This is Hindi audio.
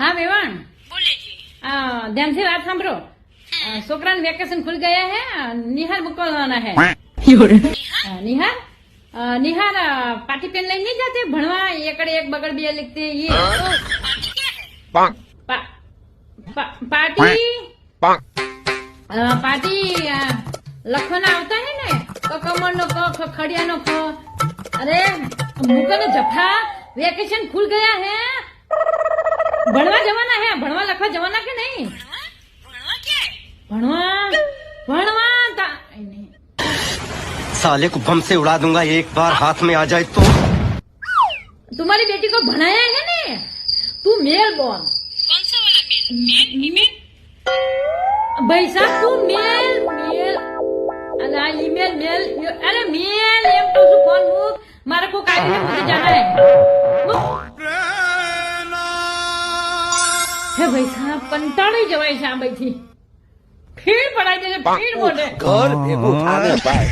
हाँ भेवाण बोले जी। ध्यान से बात सांभ छोकरा वेकेशन खुल गया है निहार मुकवाना है। निहार? निहार? पार्टी पेन लेने जाते? भणवा एक बगड़ बिया लिखते ये। Party party? लखना आता है ना तो कमर नो कह खड़िया नो कह अरे मुकल जफा वेकेशन खुल गया है। જવાના હે ભણવા લખવા જવાના કે નહીં भणवा भणवा क्या है ભણવા ભણવા તા નહીં. साले को बम से उड़ा दूंगा एक बार हाथ में आ जाए तो तुम्हारी बेटी को भणाया है ने तू मेल बोल कौन सा वाला मेल मेल फीमेल भाई साहब तू मेल मेल अरे ईमेल मेल अरे मेल એમ કહું છું ફોન મૂક મારે કોઈ કાઢીને મૂકી જાના ભાઈ સાહેબ કંટાળી જવાય છે આ બધી ફીડ પડાય છે ફેર મોઢે. ઘર ભેગું થાય ભાઈ.